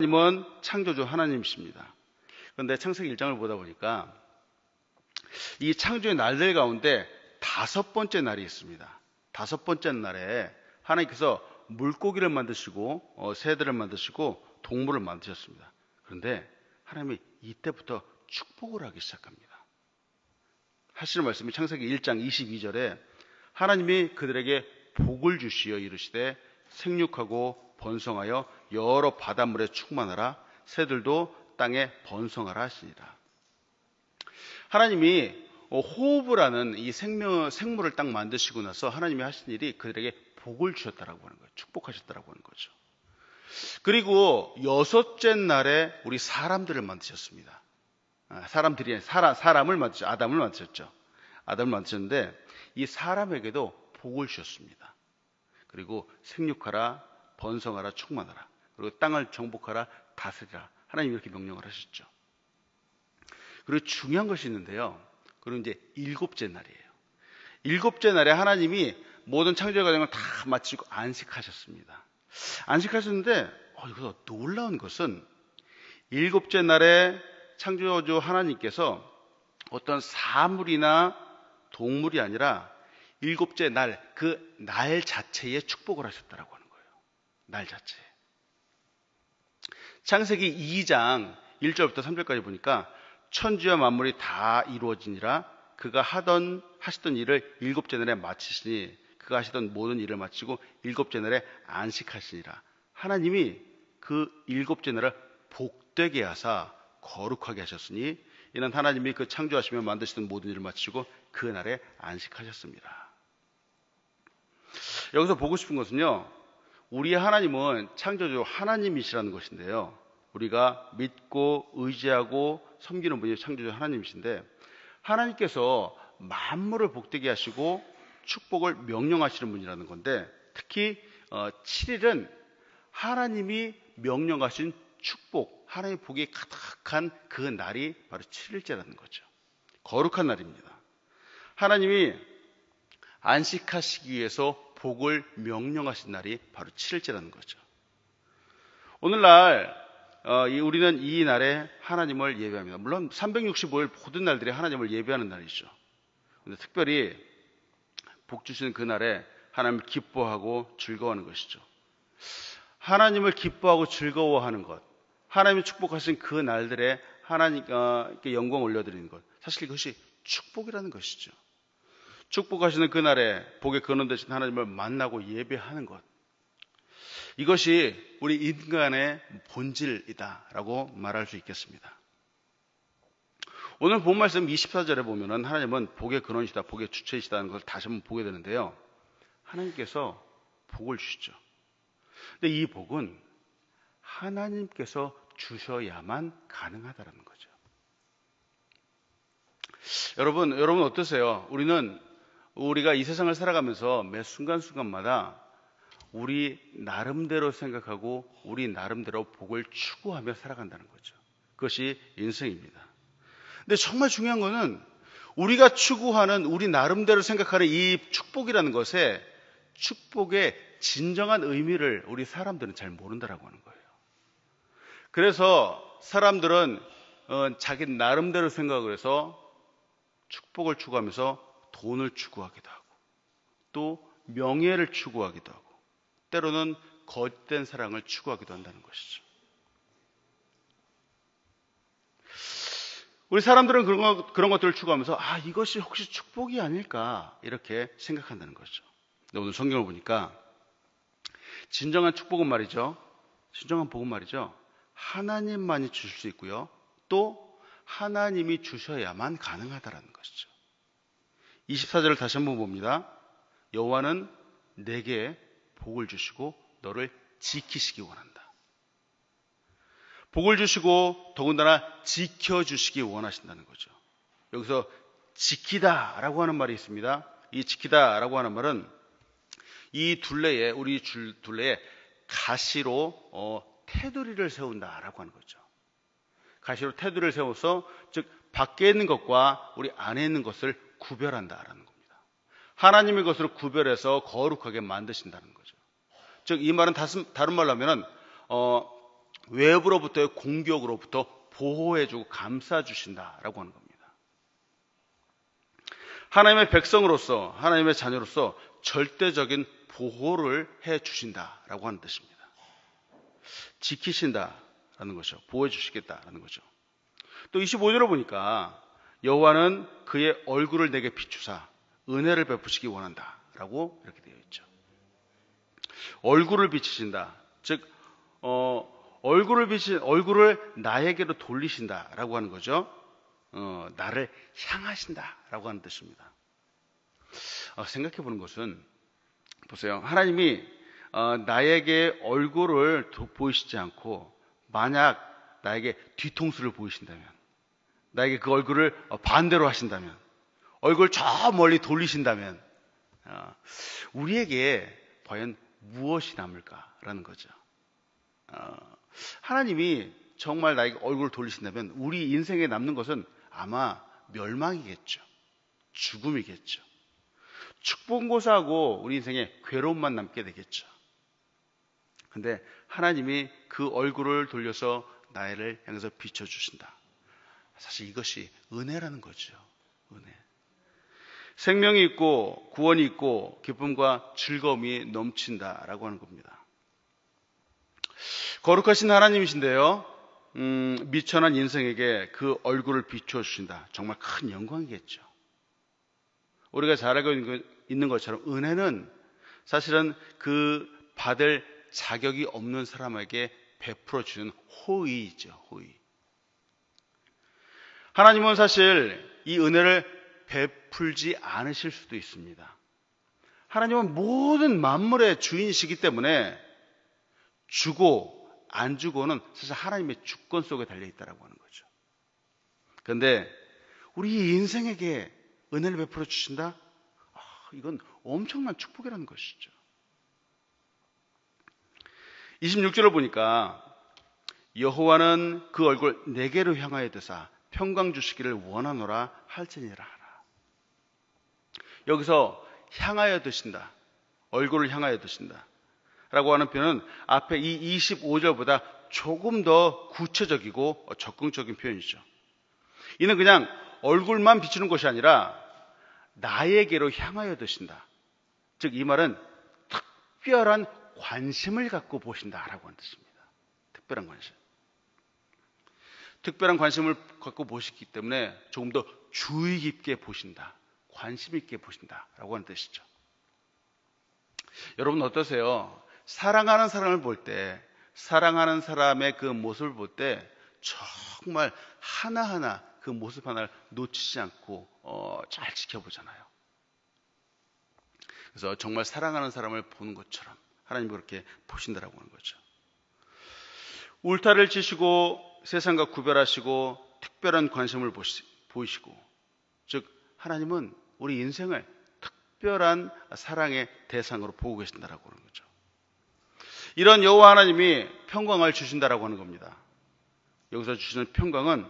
하나님은 창조주 하나님이십니다. 그런데 창세기 1장을 보다 보니까 이 창조의 날들 가운데 다섯 번째 날이 있습니다. 다섯 번째 날에 하나님께서 물고기를 만드시고 어, 새들을 만드시고 동물을 만드셨습니다. 그런데 하나님이 이때부터 축복을 하기 시작합니다. 하시는 말씀이 창세기 1장 22절에 하나님이 그들에게 복을 주시어 이르시되 생육하고 번성하여 여러 바닷물에 충만하라 새들도 땅에 번성하라 하시니라. 하나님이 호흡을 하는 이 생명, 생물을 딱 만드시고 나서 하나님이 하신 일이 그들에게 복을 주셨다라고 하는 거예요. 축복하셨다라고 하는 거죠. 그리고 여섯째 날에 우리 사람들을 만드셨습니다. 아, 사람들이 사람, 사람을 만드셨 아담을 만드셨죠. 아담을 만드셨는데 이 사람에게도 복을 주셨습니다. 그리고 생육하라, 번성하라, 충만하라. 그리고 땅을 정복하라, 다스리라. 하나님 이렇게 명령을 하셨죠. 그리고 중요한 것이 있는데요. 그리고 이제 일곱째 날이에요. 일곱째 날에 하나님이 모든 창조 과정을 다 마치고 안식하셨습니다. 안식하셨는데 어, 여기서 놀라운 것은 일곱째 날에 창조주 하나님께서 어떤 사물이나 동물이 아니라 일곱째 날, 그날 자체에 축복을 하셨다라고. 날 자체에. 창세기 2장 1절부터 3절까지 보니까 천지와 만물이 다 이루어지니라 그가 하던 하시던 일을 일곱째 날에 마치시니 그가 하시던 모든 일을 마치고 일곱째 날에 안식하시니라 하나님이 그 일곱째 날을 복되게 하사 거룩하게 하셨으니 이는 하나님이 그 창조하시며 만드시던 모든 일을 마치고 그 날에 안식하셨습니다. 여기서 보고 싶은 것은요. 우리 하나님은 창조주 하나님이시라는 것인데요. 우리가 믿고 의지하고 섬기는 분이 창조주 하나님이신데 하나님께서 만물을 복되게 하시고 축복을 명령하시는 분이라는 건데 특히 7일은 어, 하나님이 명령하신 축복, 하나님의 복이 가득한 그 날이 바로 7일째라는 거죠. 거룩한 날입니다. 하나님이 안식하시기 위해서 복을 명령하신 날이 바로 7일째라는 거죠. 오늘날 어, 우리는 이 날에 하나님을 예배합니다. 물론 365일 모든 날들이 하나님을 예배하는 날이죠. 근데 특별히 복 주시는 그 날에 하나님을 기뻐하고 즐거워하는 것이죠. 하나님을 기뻐하고 즐거워하는 것, 하나님이 축복하신 그 날들에 하나님께 영광 올려드리는 것, 사실 그것이 축복이라는 것이죠. 축복하시는 그날에 복의 근원 되신 하나님을 만나고 예배하는 것. 이것이 우리 인간의 본질이다라고 말할 수 있겠습니다. 오늘 본 말씀 24절에 보면은 하나님은 복의 근원이시다, 복의 주체이시다는 것을 다시 한번 보게 되는데요. 하나님께서 복을 주시죠. 근데 이 복은 하나님께서 주셔야만 가능하다는 거죠. 여러분, 여러분 어떠세요? 우리는 우리가 이 세상을 살아가면서 매 순간순간마다 우리 나름대로 생각하고 우리 나름대로 복을 추구하며 살아간다는 거죠. 그것이 인생입니다. 근데 정말 중요한 거는 우리가 추구하는 우리 나름대로 생각하는 이 축복이라는 것에 축복의 진정한 의미를 우리 사람들은 잘 모른다라고 하는 거예요. 그래서 사람들은 어, 자기 나름대로 생각을 해서 축복을 추구하면서 돈을 추구하기도 하고 또 명예를 추구하기도 하고 때로는 거짓된 사랑을 추구하기도 한다는 것이죠. 우리 사람들은 그런, 것, 그런 것들을 추구하면서 아 이것이 혹시 축복이 아닐까 이렇게 생각한다는 거죠. 근데 오늘 성경을 보니까 진정한 축복은 말이죠. 진정한 복은 말이죠. 하나님만이 주실 수 있고요. 또 하나님이 주셔야만 가능하다라는 것이죠. 24절을 다시 한번 봅니다. 여호와는 내게 복을 주시고 너를 지키시기 원한다. 복을 주시고 더군다나 지켜주시기 원하신다는 거죠. 여기서 지키다 라고 하는 말이 있습니다. 이 지키다 라고 하는 말은 이 둘레에 우리 줄 둘레에 가시로 어, 테두리를 세운다 라고 하는 거죠. 가시로 테두리를 세워서 즉 밖에 있는 것과 우리 안에 있는 것을 구별한다라는 겁니다. 하나님의 것으로 구별해서 거룩하게 만드신다는 거죠. 즉 이 말은 다른 말로 하면은 어, 외부로부터의 공격으로부터 보호해주고 감싸주신다라고 하는 겁니다. 하나님의 백성으로서, 하나님의 자녀로서 절대적인 보호를 해 주신다라고 하는 뜻입니다. 지키신다라는 거죠. 보호해 주시겠다라는 거죠. 또 25절을 보니까 여호와는 그의 얼굴을 내게 비추사 은혜를 베푸시기 원한다라고 이렇게 되어 있죠. 얼굴을 비치신다. 즉 어, 얼굴을 비치 얼굴을 나에게로 돌리신다라고 하는 거죠. 어, 나를 향하신다라고 하는 뜻입니다. 어, 생각해 보는 것은 보세요. 하나님이 어, 나에게 얼굴을 보이시지 않고 만약 나에게 뒤통수를 보이신다면 나에게 그 얼굴을 어, 반대로 하신다면 얼굴 저 멀리 돌리신다면 어, 우리에게 과연 무엇이 남을까라는 거죠. 어, 하나님이 정말 나에게 얼굴을 돌리신다면 우리 인생에 남는 것은 아마 멸망이겠죠. 죽음이겠죠. 축복고사하고 우리 인생에 괴로움만 남게 되겠죠. 근데 하나님이 그 얼굴을 돌려서 나를 향해서 비춰주신다. 사실 이것이 은혜라는 거죠. 은혜. 생명이 있고 구원이 있고 기쁨과 즐거움이 넘친다라고 하는 겁니다. 거룩하신 하나님이신데요. 음, 미천한 인생에게 그 얼굴을 비추어 주신다. 정말 큰 영광이겠죠. 우리가 잘 알고 있는 것처럼 은혜는 사실은 그 받을 자격이 없는 사람에게 베풀어 주는 호의이죠. 호의. 하나님은 사실 이 은혜를 베풀지 않으실 수도 있습니다. 하나님은 모든 만물의 주인이시기 때문에 주고 안 주고는 사실 하나님의 주권 속에 달려 있다라고 하는 거죠. 그런데 우리 인생에게 은혜를 베풀어 주신다? 아, 이건 엄청난 축복이라는 것이죠. 26절을 보니까 여호와는 그 얼굴 내게로 향하여 드사 평강 주시기를 원하노라 할지니라 하라. 여기서 향하여 드신다. 얼굴을 향하여 드신다. 라고 하는 표현은 앞에 이 25절보다 조금 더 구체적이고 적극적인 표현이죠. 이는 그냥 얼굴만 비추는 것이 아니라 나에게로 향하여 드신다. 즉, 이 말은 특별한 관심을 갖고 보신다라고 하는 뜻입니다. 특별한 관심. 특별한 관심을 갖고 보시기 때문에 조금 더 주의 깊게 보신다. 관심 있게 보신다 라고 하는 뜻이죠. 여러분 어떠세요? 사랑하는 사람을 볼 때, 사랑하는 사람의 그 모습을 볼 때 정말 하나하나 그 모습 하나를 놓치지 않고 어, 잘 지켜보잖아요. 그래서 정말 사랑하는 사람을 보는 것처럼 하나님 그렇게 보신다라고 하는 거죠. 울타를 치시고 세상과 구별하시고 특별한 관심을 보이시고 즉 하나님은 우리 인생을 특별한 사랑의 대상으로 보고 계신다라고 하는 거죠. 이런 여호와 하나님이 평강을 주신다라고 하는 겁니다. 여기서 주시는 평강은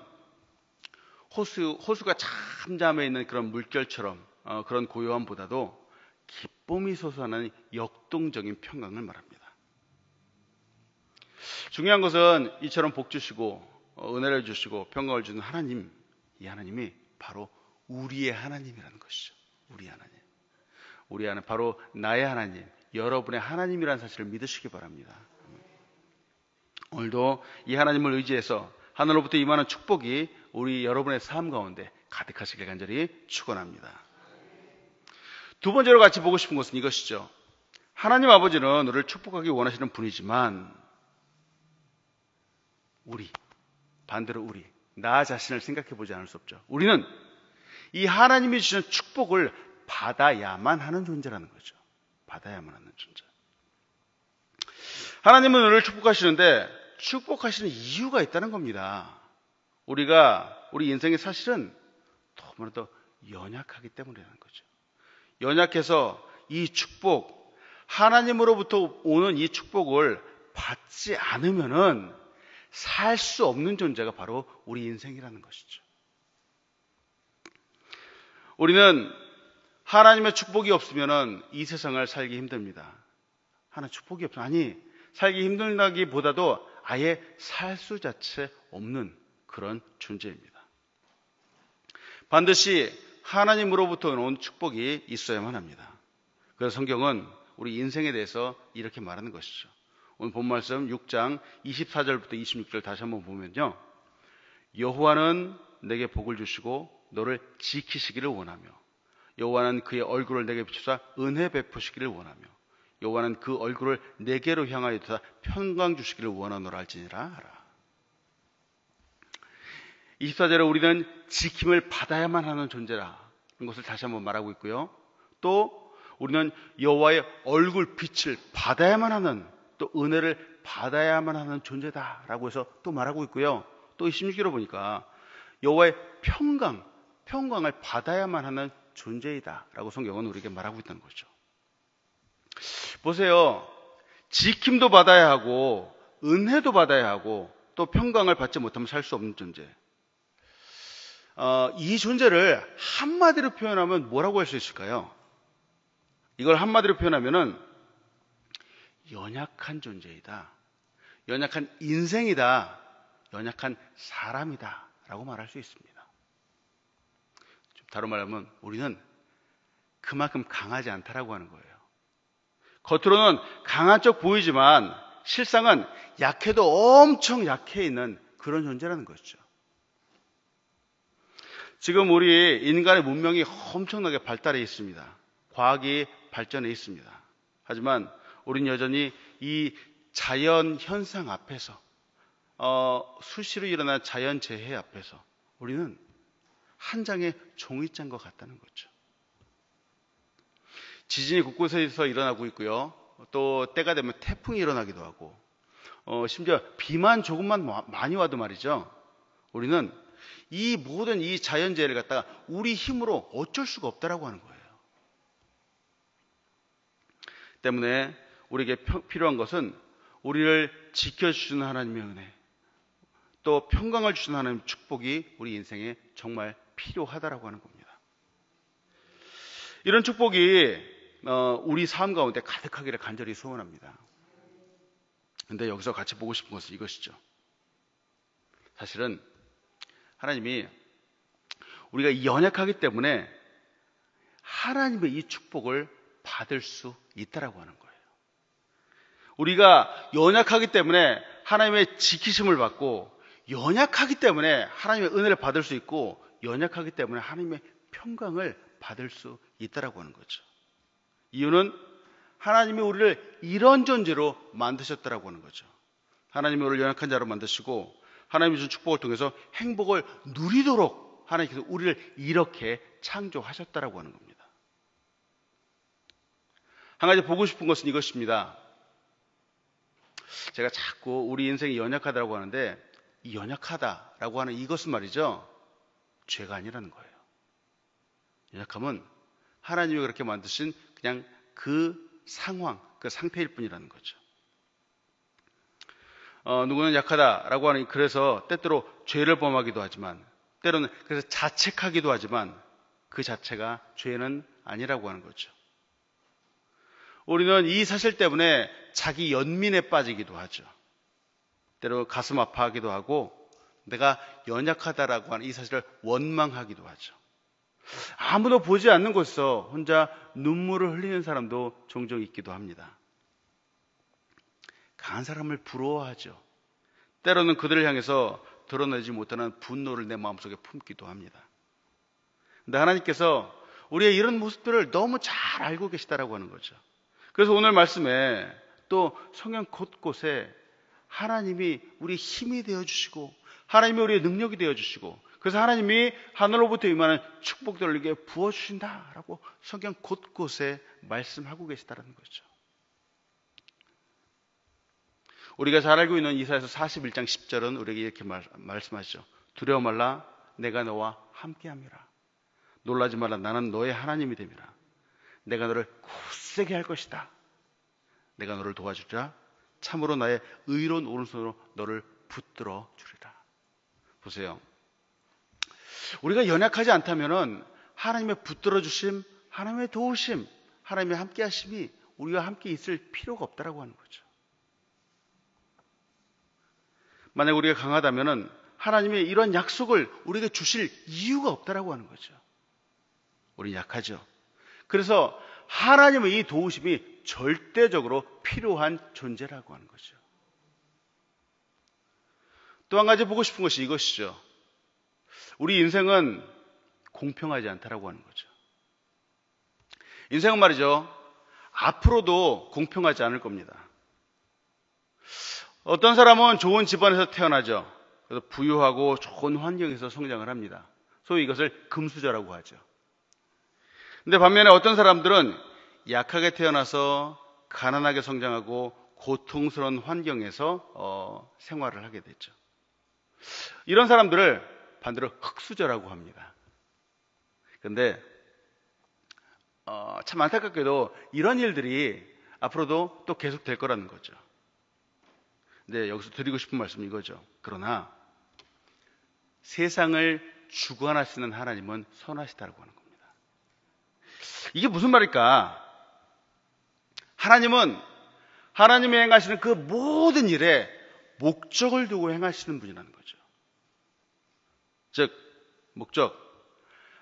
호수, 호수가 잠잠해 있는 그런 물결처럼 어, 그런 고요함보다도 기쁨이 솟아나는 역동적인 평강을 말합니다. 중요한 것은 이처럼 복 주시고 어, 은혜를 주시고 평강을 주는 하나님, 이 하나님이 바로 우리의 하나님이라는 것이죠. 우리 하나님. 우리 하나님, 바로 나의 하나님, 여러분의 하나님이라는 사실을 믿으시기 바랍니다. 오늘도 이 하나님을 의지해서 하늘로부터 임하는 축복이 우리 여러분의 삶 가운데 가득하시길 간절히 축원합니다. 두 번째로 같이 보고 싶은 것은 이것이죠. 하나님 아버지는 우리를 축복하기 원하시는 분이지만 우리 반대로 우리 나 자신을 생각해 보지 않을 수 없죠. 우리는 이 하나님이 주시는 축복을 받아야만 하는 존재라는 거죠. 받아야만 하는 존재. 하나님은 우리를 축복하시는데 축복하시는 이유가 있다는 겁니다. 우리가 우리 인생의 사실은 너무나도 연약하기 때문이라는 거죠. 연약해서 이 축복, 하나님으로부터 오는 이 축복을 받지 않으면은 살 수 없는 존재가 바로 우리 인생이라는 것이죠. 우리는 하나님의 축복이 없으면 이 세상을 살기 힘듭니다. 하나 축복이 없어. 아니, 살기 힘들다기보다도 아예 살 수 자체 없는 그런 존재입니다. 반드시 하나님으로부터 온 축복이 있어야만 합니다. 그래서 성경은 우리 인생에 대해서 이렇게 말하는 것이죠. 오늘 본 말씀 6장 24절부터 26절 다시 한번 보면요. 여호와는 내게 복을 주시고 너를 지키시기를 원하며 여호와는 그의 얼굴을 내게 비추사 은혜 베푸시기를 원하며 여호와는 그 얼굴을 내게로 향하여 두사 평강 주시기를 원하노라 할지니라 하라. 24절에 우리는 지킴을 받아야만 하는 존재라. 이것을 다시 한번 말하고 있고요. 또 우리는 여호와의 얼굴 빛을 받아야만 하는 또 은혜를 받아야만 하는 존재다라고 해서 또 말하고 있고요. 또 16절을 보니까 여호와의 평강, 평강을 받아야만 하는 존재이다라고 성경은 우리에게 말하고 있다는 거죠. 보세요. 지킴도 받아야 하고 은혜도 받아야 하고 또 평강을 받지 못하면 살 수 없는 존재. 어, 이 존재를 한마디로 표현하면 뭐라고 할 수 있을까요? 이걸 한마디로 표현하면은 연약한 존재이다. 연약한 인생이다. 연약한 사람이다. 라고 말할 수 있습니다. 다른 말하면 우리는 그만큼 강하지 않다라고 하는 거예요. 겉으로는 강한 척 보이지만 실상은 약해도 엄청 약해 있는 그런 존재라는 것이죠. 지금 우리 인간의 문명이 엄청나게 발달해 있습니다. 과학이 발전해 있습니다. 하지만 우리는 여전히 이 자연 현상 앞에서 어, 수시로 일어난 자연 재해 앞에서 우리는 한 장의 종이장과 같다는 거죠. 지진이 곳곳에서 일어나고 있고요. 또 때가 되면 태풍이 일어나기도 하고, 어, 심지어 비만 조금만 많이 와도 말이죠. 우리는 이 모든 이 자연재해를 갖다가 우리 힘으로 어쩔 수가 없다라고 하는 거예요. 때문에 우리에게 필요한 것은 우리를 지켜주시는 하나님의 은혜, 또 평강을 주시는 하나님의 축복이 우리 인생에 정말 필요하다라고 하는 겁니다. 이런 축복이 어, 우리 삶 가운데 가득하기를 간절히 소원합니다. 근데 여기서 같이 보고 싶은 것은 이것이죠. 사실은 하나님이 우리가 연약하기 때문에 하나님의 이 축복을 받을 수 있다라고 하는 거예요. 우리가 연약하기 때문에 하나님의 지키심을 받고 연약하기 때문에 하나님의 은혜를 받을 수 있고 연약하기 때문에 하나님의 평강을 받을 수 있다라고 하는 거죠. 이유는 하나님이 우리를 이런 존재로 만드셨다라고 하는 거죠. 하나님이 우리를 연약한 자로 만드시고 하나님이 준 축복을 통해서 행복을 누리도록 하나님께서 우리를 이렇게 창조하셨다라고 하는 겁니다. 한 가지 보고 싶은 것은 이것입니다. 제가 자꾸 우리 인생이 연약하다고 하는데 이 연약하다라고 하는 이것은 말이죠. 죄가 아니라는 거예요. 연약함은 하나님이 그렇게 만드신 그냥 그 상황, 그 상태일 뿐이라는 거죠. 어, 누구는 약하다라고 하는 그래서 때때로 죄를 범하기도 하지만 때로는 그래서 자책하기도 하지만 그 자체가 죄는 아니라고 하는 거죠. 우리는 이 사실 때문에 자기 연민에 빠지기도 하죠. 때로 가슴 아파하기도 하고 내가 연약하다라고 하는 이 사실을 원망하기도 하죠. 아무도 보지 않는 곳에서 혼자 눈물을 흘리는 사람도 종종 있기도 합니다. 강한 사람을 부러워하죠. 때로는 그들을 향해서 드러내지 못하는 분노를 내 마음속에 품기도 합니다. 근데 하나님께서 우리의 이런 모습들을 너무 잘 알고 계시다라고 하는 거죠. 그래서 오늘 말씀에 또 성경 곳곳에 하나님이 우리 힘이 되어 주시고 하나님이 우리의 능력이 되어 주시고 그래서 하나님이 하늘로부터 임하는 축복들을 우리에게 부어 주신다라고 성경 곳곳에 말씀하고 계시다는 거죠. 우리가 잘 알고 있는 이사에서 41장 10절은 우리에게 이렇게 말, 말씀하시죠. 두려워 말라 내가 너와 함께함이라. 놀라지 말라 나는 너의 하나님이 됨이라. 내가 너를 굳 세게 할 것이다. 내가 너를 도와주리라. 참으로 나의 의로운 오른손으로 너를 붙들어 주리라. 보세요. 우리가 연약하지 않다면은 하나님의 붙들어 주심, 하나님의 도우심, 하나님의 함께 하심이 우리와 함께 있을 필요가 없다라고 하는 거죠. 만약 우리가 강하다면은 하나님의 이런 약속을 우리에게 주실 이유가 없다라고 하는 거죠. 우리 약하죠. 그래서 하나님의 이 도우심이 절대적으로 필요한 존재라고 하는 거죠. 또 한 가지 보고 싶은 것이 이것이죠. 우리 인생은 공평하지 않다라고 하는 거죠. 인생은 말이죠. 앞으로도 공평하지 않을 겁니다. 어떤 사람은 좋은 집안에서 태어나죠. 그래서 부유하고 좋은 환경에서 성장을 합니다. 소위 이것을 금수저라고 하죠. 근데 반면에 어떤 사람들은 약하게 태어나서 가난하게 성장하고 고통스러운 환경에서 어, 생활을 하게 됐죠. 이런 사람들을 반대로 흑수저라고 합니다. 근데 어, 참 안타깝게도 이런 일들이 앞으로도 또 계속 될 거라는 거죠. 근데 여기서 드리고 싶은 말씀은 이거죠. 그러나 세상을 주관하시는 하나님은 선하시다고 하는 겁니다. 이게 무슨 말일까? 하나님은 하나님이 행하시는 그 모든 일에 목적을 두고 행하시는 분이라는 거죠. 즉, 목적.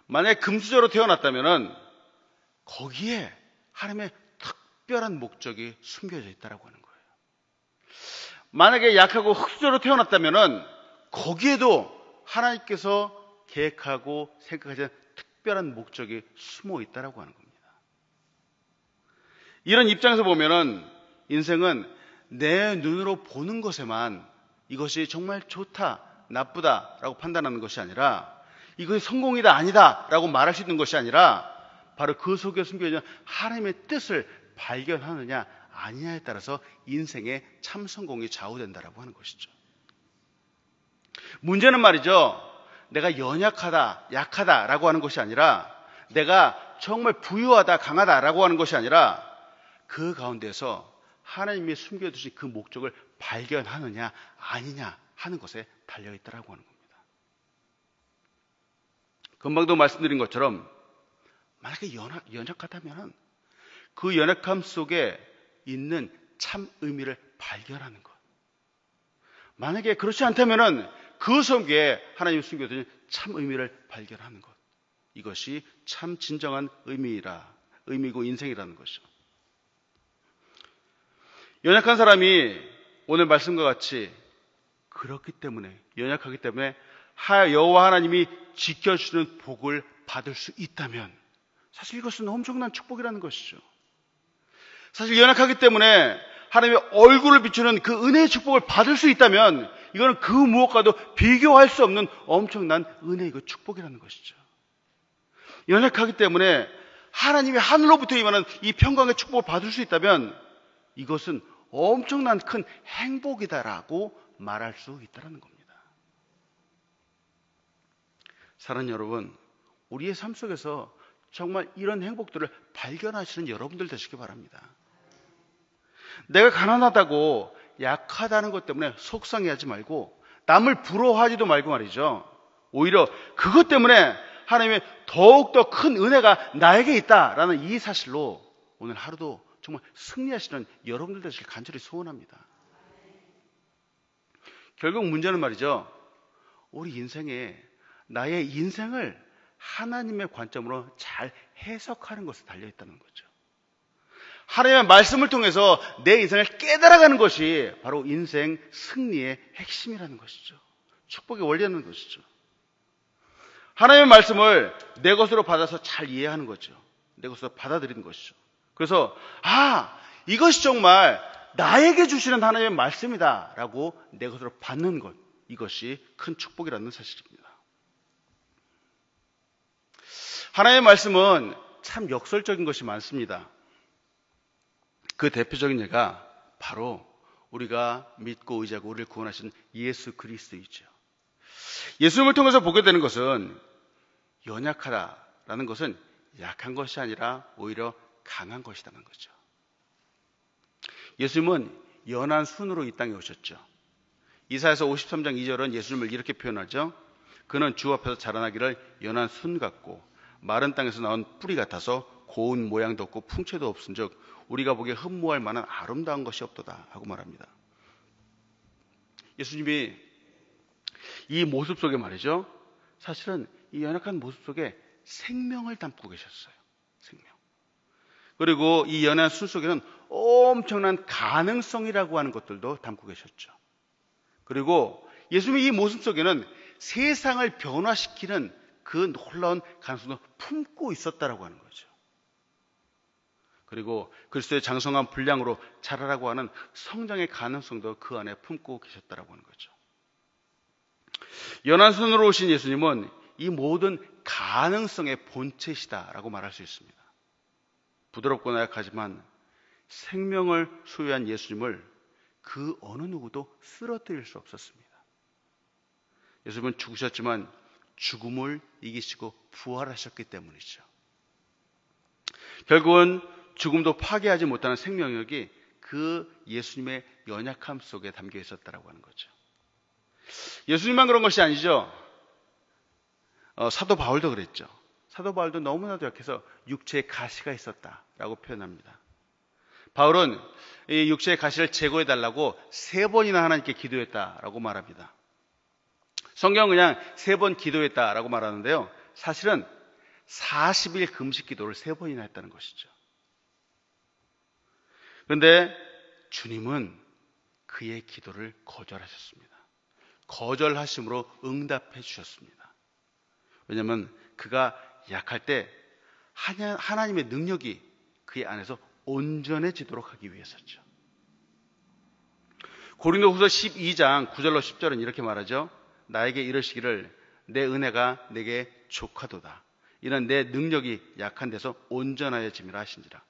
만약에 금수저로 태어났다면 거기에 하나님의 특별한 목적이 숨겨져 있다고 하는 거예요. 만약에 약하고 흑수저로 태어났다면 거기에도 하나님께서 계획하고 생각하시는 특별한 목적이 숨어 있다고 하는 겁니다. 이런 입장에서 보면은 인생은 내 눈으로 보는 것에만 이것이 정말 좋다, 나쁘다라고 판단하는 것이 아니라 이것이 성공이다, 아니다라고 말할 수 있는 것이 아니라 바로 그 속에 숨겨진 하나님의 뜻을 발견하느냐, 아니냐에 따라서 인생의 참 성공이 좌우된다라고 하는 것이죠. 문제는 말이죠. 내가 연약하다, 약하다라고 하는 것이 아니라 내가 정말 부유하다, 강하다라고 하는 것이 아니라 그 가운데서 하나님이 숨겨두신 그 목적을 발견하느냐, 아니냐 하는 것에 달려있다라고 하는 겁니다. 금방도 말씀드린 것처럼 만약에 연약, 연약하다면 그 연약함 속에 있는 참 의미를 발견하는 것. 만약에 그렇지 않다면 그 속에 하나님 숨겨둔 참 의미를 발견하는 것. 이것이 참 진정한 의미라, 의미고 인생이라는 것이죠. 연약한 사람이 오늘 말씀과 같이 그렇기 때문에, 연약하기 때문에 여호와 하나님이 지켜주는 복을 받을 수 있다면 사실 이것은 엄청난 축복이라는 것이죠. 사실 연약하기 때문에 하나님의 얼굴을 비추는 그 은혜의 축복을 받을 수 있다면 이거는 그 무엇과도 비교할 수 없는 엄청난 은혜이고 축복이라는 것이죠. 연약하기 때문에 하나님이 하늘로부터 임하는 이 평강의 축복을 받을 수 있다면 이것은 엄청난 큰 행복이다라고 말할 수 있다는 겁니다. 사랑하는 여러분, 우리의 삶 속에서 정말 이런 행복들을 발견하시는 여러분들 되시기 바랍니다. 내가 가난하다고 약하다는 것 때문에 속상해하지 말고 남을 부러워하지도 말고 말이죠. 오히려 그것 때문에 하나님의 더욱더 큰 은혜가 나에게 있다라는 이 사실로 오늘 하루도 정말 승리하시는 여러분들 되시길 간절히 소원합니다. 결국 문제는 말이죠. 우리 인생에 나의 인생을 하나님의 관점으로 잘 해석하는 것에 달려 있다는 거죠. 하나님의 말씀을 통해서 내 인생을 깨달아가는 것이 바로 인생 승리의 핵심이라는 것이죠. 축복의 원리라는 것이죠. 하나님의 말씀을 내 것으로 받아서 잘 이해하는 거죠. 내 것으로 받아들이는 것이죠. 그래서, 아, 이것이 정말 나에게 주시는 하나님의 말씀이다. 라고 내 것으로 받는 것. 이것이 큰 축복이라는 사실입니다. 하나님의 말씀은 참 역설적인 것이 많습니다. 그 대표적인 예가 바로 우리가 믿고 의지하고 우리를 구원하신 예수 그리스도이죠. 예수님을 통해서 보게 되는 것은 연약하다라는 것은 약한 것이 아니라 오히려 강한 것이라는 거죠. 예수님은 연한 순으로 이 땅에 오셨죠. 이사에서 53장 2절은 예수님을 이렇게 표현하죠. 그는 주 앞에서 자라나기를 연한 순 같고 마른 땅에서 나온 뿌리 같아서 고운 모양도 없고 풍채도 없은즉 우리가 보기에 흠모할 만한 아름다운 것이 없도다 하고 말합니다. 예수님이 이 모습 속에 말이죠. 사실은 이 연약한 모습 속에 생명을 담고 계셨어요. 생명. 그리고 이 연약한 순 속에는 엄청난 가능성이라고 하는 것들도 담고 계셨죠. 그리고 예수님의 이 모습 속에는 세상을 변화시키는 그 놀라운 가능성도 품고 있었다라고 하는 거죠. 그리고 그리스도의 장성한 분량으로 자라라고 하는 성장의 가능성도 그 안에 품고 계셨다라고 하는 거죠. 연한선으로 오신 예수님은 이 모든 가능성의 본체시다라고 말할 수 있습니다. 부드럽고 나약하지만 생명을 소유한 예수님을 그 어느 누구도 쓰러뜨릴 수 없었습니다. 예수님은 죽으셨지만 죽음을 이기시고 부활하셨기 때문이죠. 결국은 죽음도 파괴하지 못하는 생명력이 그 예수님의 연약함 속에 담겨 있었다라고 하는 거죠. 예수님만 그런 것이 아니죠. 어, 사도 바울도 그랬죠. 사도 바울도 너무나도 약해서 육체에 가시가 있었다라고 표현합니다. 바울은 이 육체의 가시를 제거해 달라고 세 번이나 하나님께 기도했다라고 말합니다. 성경은 그냥 세 번 기도했다라고 말하는데요. 사실은 40일 금식 기도를 세 번이나 했다는 것이죠. 그런데 주님은 그의 기도를 거절하셨습니다. 거절하심으로 응답해 주셨습니다. 왜냐하면 그가 약할 때 하나님의 능력이 그의 안에서 온전해지도록 하기 위해서죠. 고린도후서 12장 9절로 10절은 이렇게 말하죠. 나에게 이르시기를 내 은혜가 내게 족하도다. 이는 내 능력이 약한 데서 온전하여짐이라 하신지라.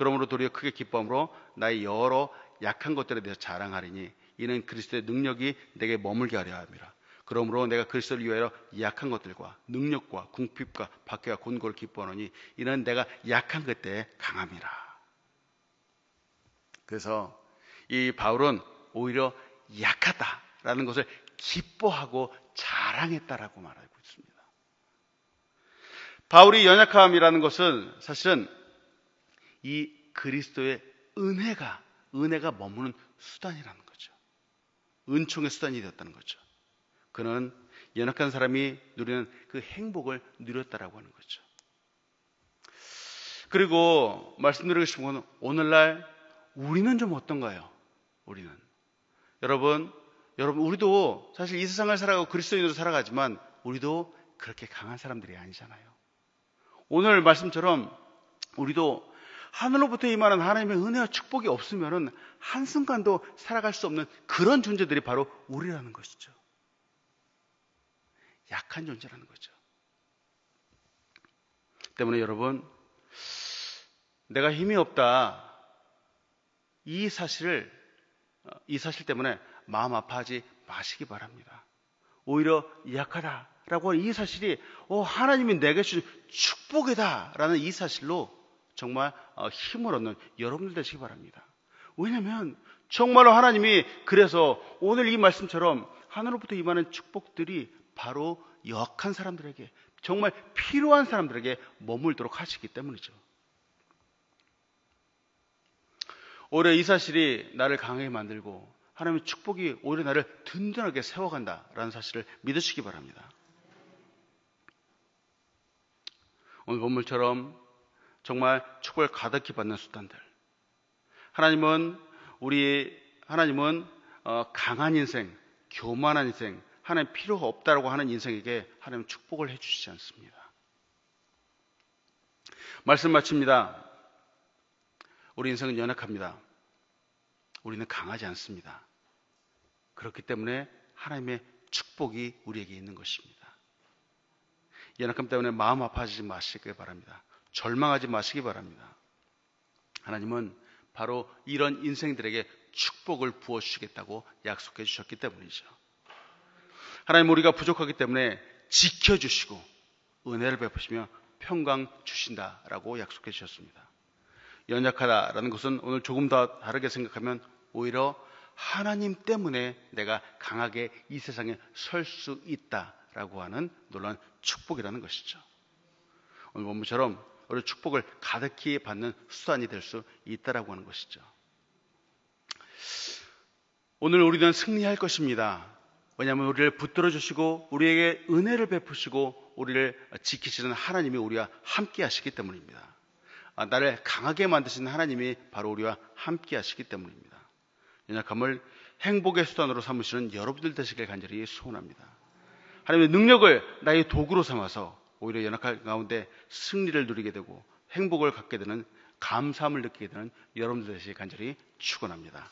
그러므로 도리어 크게 기쁨으로 나의 여러 약한 것들에 대해서 자랑하리니 이는 그리스도의 능력이 내게 머물게 하려 함이라. 그러므로 내가 그리스도를 위하여 약한 것들과 능력과 궁핍과 박해와 곤고를 기뻐하노니 이는 내가 약한 그때에 강함이라. 그래서 이 바울은 오히려 약하다라는 것을 기뻐하고 자랑했다라고 말하고 있습니다. 바울이 연약함이라는 것은 사실은 이 그리스도의 은혜가 은혜가 머무는 수단이라는 거죠. 은총의 수단이 되었다는 거죠. 그는 연약한 사람이 누리는 그 행복을 누렸다라고 하는 거죠. 그리고 말씀드리고 싶은 건 오늘날 우리는 좀 어떤가요? 우리는 여러분, 여러분 우리도 사실 이 세상을 살아가고 그리스도인으로 살아가지만 우리도 그렇게 강한 사람들이 아니잖아요. 오늘 말씀처럼 우리도 하늘로부터 임하는 하나님의 은혜와 축복이 없으면 한순간도 살아갈 수 없는 그런 존재들이 바로 우리라는 것이죠. 약한 존재라는 거죠. 때문에 여러분, 내가 힘이 없다. 이 사실을, 이 사실 때문에 마음 아파하지 마시기 바랍니다. 오히려 약하다라고 하는 이 사실이, 어, 하나님이 내게 주신 축복이다라는 이 사실로 정말 어, 힘을 얻는 여러분들 되시기 바랍니다. 왜냐하면 정말로 하나님이 그래서 오늘 이 말씀처럼 하늘로부터 임하는 축복들이 바로 역한 사람들에게 정말 필요한 사람들에게 머물도록 하시기 때문이죠. 오히려 이 사실이 나를 강하게 만들고 하나님의 축복이 오히려 나를 든든하게 세워간다라는 사실을 믿으시기 바랍니다. 오늘 본물처럼 정말 축복을 가득히 받는 수단들. 하나님은 우리 하나님은 어, 강한 인생, 교만한 인생, 하나님 필요가 없다라고 하는 인생에게 하나님 축복을 해주시지 않습니다. 말씀 마칩니다. 우리 인생은 연약합니다. 우리는 강하지 않습니다. 그렇기 때문에 하나님의 축복이 우리에게 있는 것입니다. 연약함 때문에 마음 아파하지 마시길 바랍니다. 절망하지 마시기 바랍니다. 하나님은 바로 이런 인생들에게 축복을 부어주시겠다고 약속해 주셨기 때문이죠. 하나님 우리가 부족하기 때문에 지켜주시고 은혜를 베푸시며 평강 주신다라고 약속해 주셨습니다. 연약하다라는 것은 오늘 조금 더 다르게 생각하면 오히려 하나님 때문에 내가 강하게 이 세상에 설 수 있다라고 하는 놀라운 축복이라는 것이죠. 오늘 본부처럼 우리 축복을 가득히 받는 수단이 될 수 있다라고 하는 것이죠. 오늘 우리는 승리할 것입니다. 왜냐하면 우리를 붙들어 주시고 우리에게 은혜를 베푸시고 우리를 지키시는 하나님이 우리와 함께 하시기 때문입니다. 아, 나를 강하게 만드시는 하나님이 바로 우리와 함께 하시기 때문입니다. 연약함을 행복의 수단으로 삼으시는 여러분들 되시길 간절히 소원합니다. 하나님의 능력을 나의 도구로 삼아서 오히려 연약한 가운데 승리를 누리게 되고 행복을 갖게 되는 감사함을 느끼게 되는 여러분들 되시길 간절히 축원합니다.